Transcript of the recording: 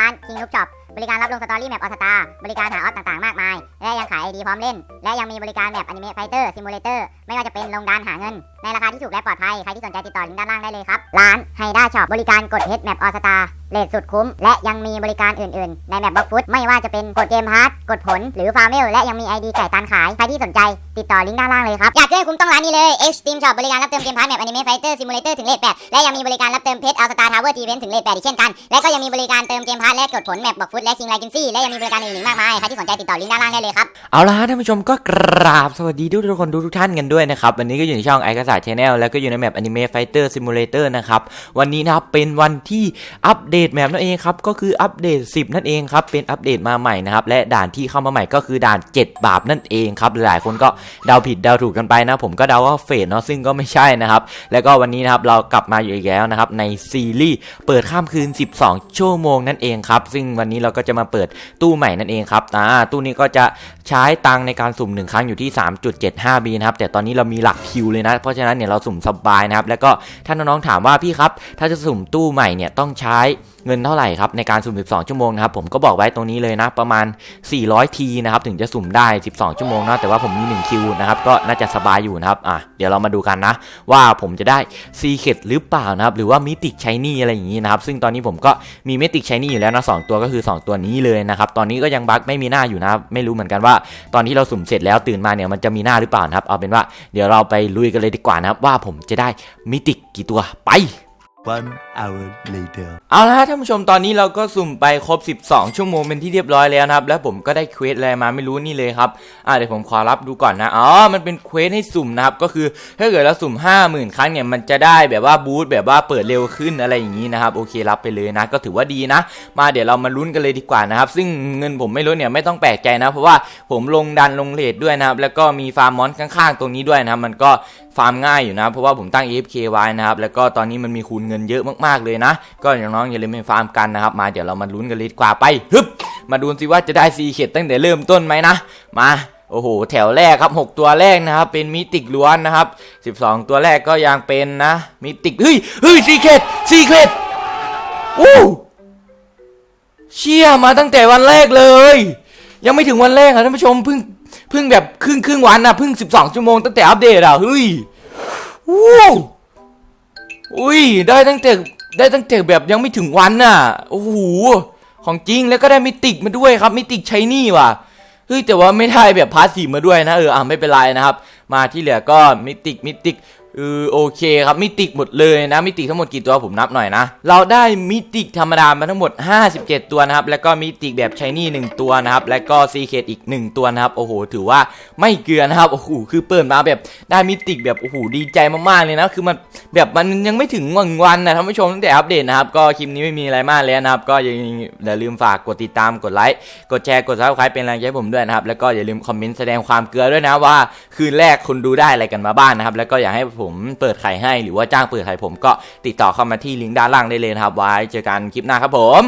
ร้านคิงลูกจอบ บริการรับลงสตอรี่แมปออสตาบริการหาออสต่างๆ มากมาย และยังขายไอดีพร้อมเล่น และยังมีบริการแบบอนิเมะไฟเตอร์ซิมูเลเตอร์ไม่ว่าจะเป็นลงดานหาเงิน ในราคาที่ถูกและปลอดภัย ใครที่สนใจติดต่อลิงก์ด้านล่างได้เลยครับ ร้านไฮด้าช็อปบริการกดเฮดแมปออสตาเลทสุดคุ้ม และยังมีบริการอื่นๆ ในแมปบล็อกฟุตไม่ว่าจะเป็นกดเกมฮาร์ดกดผลหรือฟาร์มเวลและยังมีไอดีไก่ตันขายใครที่สนใจติดต่อลิงก์ด้านล่างเลยครับอยากช่วยคุ้มต้องร้านนี้เลย Extreme Shop บริการรับเติมเกมพาร์ทแมปอนิเมะไฟเตอร์ซิมูเลเตอร์ถึงเลทแปดและยังมีบริการรับเติมเพชรอัลสตาทาวเวอร์ทีเวนถึงเลทแปดอีกเช่นกันและก็ยังมีบริการเติมเกมพาร์ทและกดผลแมปบอกฟุตและคิงไลจินซี่และยังมีบริการอื่นๆมากมายใครที่สนใจติดต่อลิงก์ด้านล่างได้เลยครับ เอาละฮะท่านผู้ชมก็กราบสวัสดีทุกทุกคนทุกทุกท่านกันด้วยนะครับ วันนี้ก็อยู่ในช่องไอกระสาชแนลแล้วก็อยู่ในแมป Anime Fighter Simulator นะครับ วันนี้นะครับเป็นวันที่อัปเดตแมปนั่นเองครับ ก็คืออัปเดต 10 นั่นเองครับ เป็นอัปเดตมาใหม่นะครับ และด่านที่เข้ามาใหม่ก็คือด่าน 7 บาปนั่นเองครับ หลายคนก็เดาผิดเดาถูกกันไปนะ ผมก็เดาว่าเฟดเนาะซึ่งก็ไม่ใช่นะครับ แล้วก็วันนี้นะครับเรากลับมาอยู่อีกแล้วนะครับในซีรีส์เปิดข้ามคืน 12 ชั่วโมงนั่นเองครับซึ่งวันนี้เราก็จะมาเปิดตู้ใหม่นั่นเองครับอ่าตู้นี้ก็จะใช้ตังในการสุ่ม 1 ครั้งอยู่ที่ 3.75 b นะครับ แต่ตอนนี้เรามีหลักคิวเลยนะ เพราะฉะนั้นเนี่ยเราสุ่มสบายนะครับ แล้วก็ถ้าน้องๆถามว่าพี่ครับ ถ้าจะสุ่มตู้ใหม่เนี่ยต้องใช้เงินเท่าไหร่ครับในการสุ่ม 12 ชั่วโมงนะครับผมก็บอกไว้ตรงนี้เลยนะประมาณ 400 ทีนะครับถึงจะสุ่มได้ 12 ชั่วโมงนะแต่ว่าผมมี 1 คิวนะครับก็น่าจะสบายอยู่นะครับอะเดี๋ยวเรามาดูกันนะ ว่าผมจะได้ซีเคดหรือเปล่านะครับหรือว่ามิติกชายนี่อะไรอย่างนี้นะครับซึ่งตอนนี้ผมก็มีมิติกชายนี่อยู่แล้วนะสตัวก็คือ2 ตัวนี้เลยนะครับ ตอนนี้ก็ยังบั๊กไม่มีหน้าอยู่นะครับ ไม่รู้เหมือนกันว่า ตอนที่เราสุ่มเสร็จแล้วตื่นมาเนี่ยมันจะมีหน้าหรือเปล่านะครับ เอาเป็นว่าเดี๋ยวเราไปลุยกันเลยดีกว่านะครับว่าผมจะได้มิติกกี่ตัวไป One hour later. เอาละฮะท่านผู้ชมตอนนี้เราก็สุ่มไปครบ 12 ชั่วโมงเป็นที่เรียบร้อยแล้วนะครับ แล้วผมก็ได้เควสอะไรมาไม่รู้นี่เลยครับ อ่าเดี๋ยวผมขอรับดูก่อนนะ อ๋อ มันเป็นเควสให้สุ่มนะครับ ก็คือถ้าเกิดเราสุ่ม 50,000 ครั้งเนี่ยมันจะได้แบบว่าบูสต์แบบว่าเปิดเร็วขึ้นอะไรอย่างนี้นะครับ โอเครับไปเลยนะ ก็ถือว่าดีนะ มาเดี๋ยวเรามาลุ้นกันเลยดีกว่านะครับ ซึ่งเงินผมไม่ลดเนี่ยไม่ต้องแปลกใจนะ เพราะว่าผมลงดันลงเลทด้วยนะครับ แล้วก็มีฟาร์มมอนข้างๆ ตรงนี้ด้วยนะครับมันก็ฟาร์มง่ายอยู่นะ เพราะว่าผมตั้ง AFK ไว้นะครับ แล้วก็ตอนนี้มันมีคูณเงินเยอะมากๆเลยนะ ก็น้องๆอย่าลืมไปฟาร์มกันนะครับ มาเดี๋ยวเรามาลุ้นกันเลยดีกว่าไปฮึบมาดูสิว่าจะได้ซีเข็ดตั้งแต่เริ่มต้นไหมนะ มาโอ้โห แถวแรกครับ 6 ตัวแรกนะครับ เป็นมิติกล้วนนะครับ 12 ตัวแรกก็ยังเป็นนะ มิติก เฮ้ย เฮ้ยซีเข็ดซีเข็ดอู้เชี่ยมาตั้งแต่วันแรกเลย ยังไม่ถึงวันแรกอะท่านผู้ชม เพิ่ง เพิ่งแบบครึ่งครึ่งวันอะเพิ่ง 12 ชั่วโมงตั้งแต่อัปเดตอะเฮ้ยวู้ อุ้ย ได้ตั้งแต่ได้ตั้งแต่แบบยังไม่ถึงวันน่ะ โอ้โห ของจริงแล้วก็ได้มิติกมาด้วยครับมิติกใช้นี่ว่ะ เฮ้ยแต่ว่าไม่ได้แบบพาสซีมาด้วยนะเอออะไม่เป็นไรนะครับ มาที่เหลือก็มิติกมิติก เออโอเคครับมิติกหมดเลยนะมิติกทั้งหมดกี่ตัวผมนับหน่อยนะ เราได้มิติกธรรมดามาทั้งหมด 57 ตัวนะครับ แล้วก็มิติกแบบใช้นี่หนึ่งตัวนะครับ แล้วก็ซีเคดอีกหนึ่งตัวนะครับ โอ้โห ถือว่าไม่เกลือนะครับ โอ้โห คือเปิดมาแบบได้มิติกแบบ โอ้โห ดีใจมากๆเลยนะ คือมันแบบมันยังไม่ถึงวันวันนะท่านผู้ชมตั้งแต่อัปเดตนะครับ ก็คลิปนี้ไม่มีอะไรมากแล้วนะครับ ก็อย่าลืมฝากกดติดตาม กดไลค์ กดแชร์ กดซับสไครป์เป็นแรงใจผมด้วยนะครับ แล้วก็อย่าลืมคอมเมนต์แสดงความเกลือด้วยนะว่า คืนแรกคุณดูได้อะไรกันมาบ้างนะครับ แล้วก็อยากให้ผมเปิดไข่ให้หรือว่าจ้างเปิดไข่ผมก็ติดต่อเข้ามาที่ลิงก์ด้านล่างได้เลยนะครับไว้เจอกันคลิปหน้าครับผม